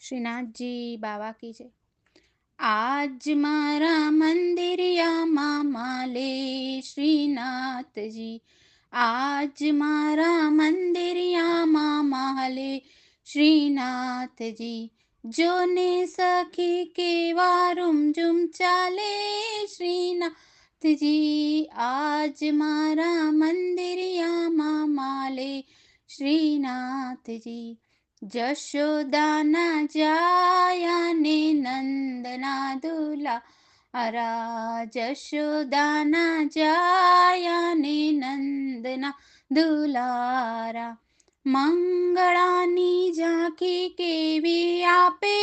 શ્રીનાથજી બાવા કી છે. આજ મારા મંદિરિયામાં માલે શ્રીનાથજી. આજ મારા મંદિરિયામાં માલે શ્રીનાથજી. જોને સખી કેવા રૂમઝુમ ચાલે શ્રીનાથજી. આજ મારા મંદિરિયામાં માલે શ્રીનાથજી. જશોદાના જાયાને નંદના દુલા અરા જશોદાના જાયાને નંદના દુલારા મંગળાની ઝાંખી કેવી આપે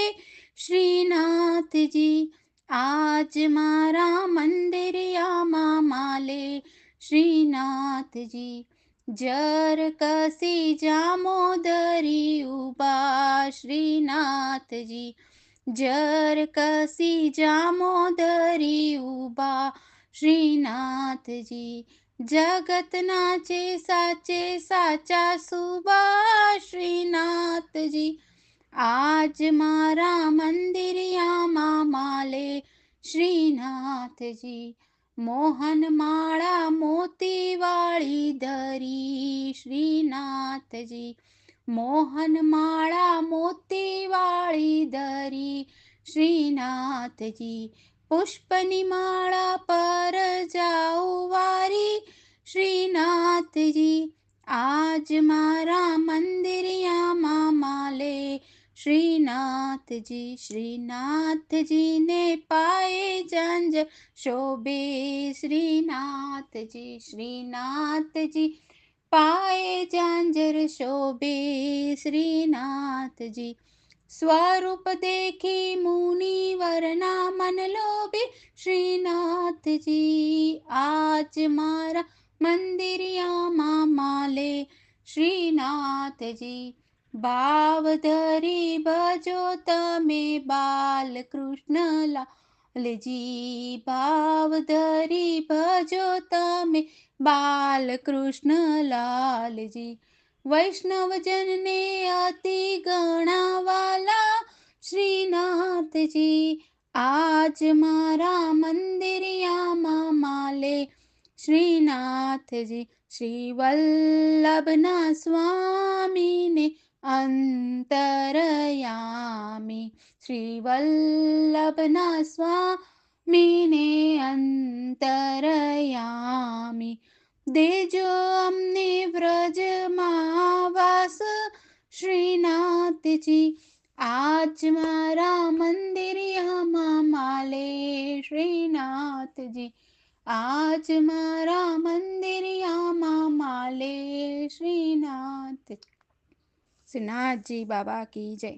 શ્રીનાથજી આજ મારા મંદિરિયામાં માલે શ્રીનાથજી જર કસી જામોદરી ઊભા શ્રીનાથજી. જર કસી જામોદરી ઊભા શ્રીનાથજી. જગતના છે સાચે સાચા સુબા શ્રીનાથજી. આજ મારા મંદિરિયામાં માલે શ્રીનાથજી. મોહન માળા મોતી વાળી ધરી શ્રીનાથજી. મોહન માળા મોતી વાળી ધરી શ્રીનાથજી. પુષ્પની માળા પર જાઉ વારી શ્રીનાથજી. આજ મારા મંદિરિયામાં માલે શ્રીનાથજી શ્રીનાથજીને પાએ જંજ શોભે શ્રીનાથજી શ્રીનાથજી પાએ જાંજર શોભે શ્રીનાથજી સ્વરૂપ દેખી મુનિવરના મન લોભે શ્રીનાથજી આજ મારા મંદિરિયામાં માલે શ્રીનાથજી ભાવ ધરી ભજો તમે બાલકૃષ્ણ લાલજી ભાવ ધરી ભજો તમે બાલકૃષ્ણ લાલજી વૈષ્ણવજનને અતિ ગણાવાલા શ્રીનાથજી. આજ મારા મંદિરિયામાં માલે શ્રીનાથજી. શ્રી વલ્લભના સ્વામીને અંતરયામી શ્રી વલ્લભના સ્વામીને અંતરયામી દેજો અમને વ્રજમાં વાસ શ્રીનાથજી આજ મારા મંદિરિયામાં માલે શ્રીનાથજી આજ મારા મંદિરિયામાં માલે શ્રીનાથ શ્રીનાથજી બાબા કી જય